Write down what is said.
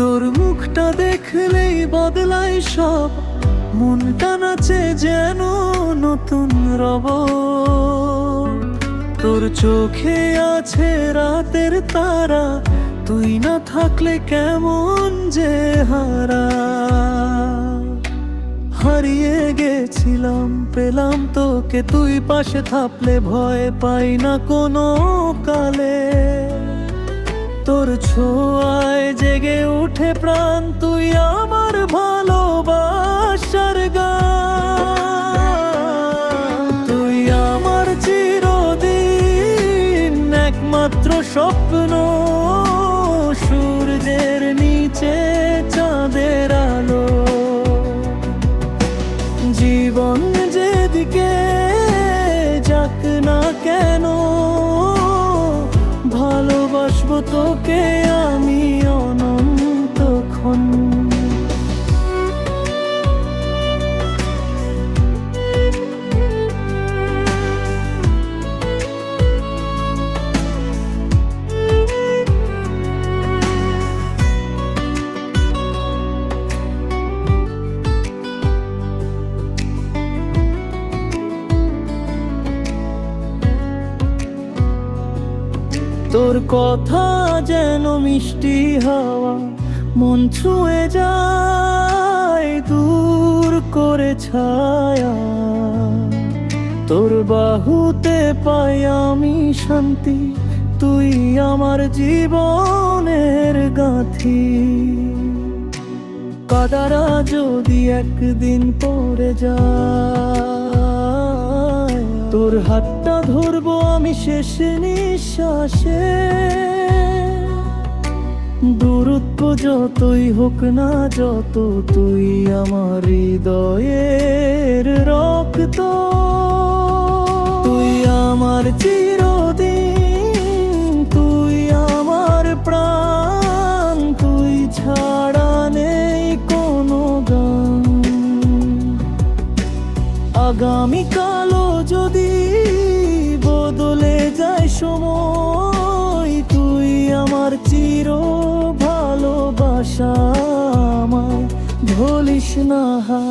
মুখটা দেখলেই বদলাই সব। মনটা নাচে যেন নতুন রব তোর চোখে আছে রাতের তারা, তুই না থাকলে কেমন যে হারা। হারিয়ে গেছিলাম, পেলাম তোকে, তুই পাশে থাকলে ভয় পাই না কোনো কালে। তোর ছোঁয়ায় জেগে উঠে প্রাণ, তুই আমার ভালোবাসার গান। তুই আমার চিরদিন একমাত্র স্বপ্ন, সূর্যের নিচে চাঁদের আলো। জীবন যেদিকে যাক না কেন তোকে তোর কথা যেন মিষ্টি হাওয়া, মন ছুঁয়ে যায়, দূর করে ছায়া। তোর বাহুতে পাই আমি শান্তি, তুই আমার জীবনের গাঁথি। কাদারা যদি একদিন পড়ে যায় তোর হাতটা ধরবো আমি শেষ নিঃশ্বাসে। দূরত্ব যতই হোক না, যত তুই আমার হৃদয়ের রক্ত, তুই আমার চিরদিন, তুই আমার প্রাণ, তুই ছাড়া নেই কোনো গান। আগামীকালও চির ভালোবাসা আমায় ভুলিস না হা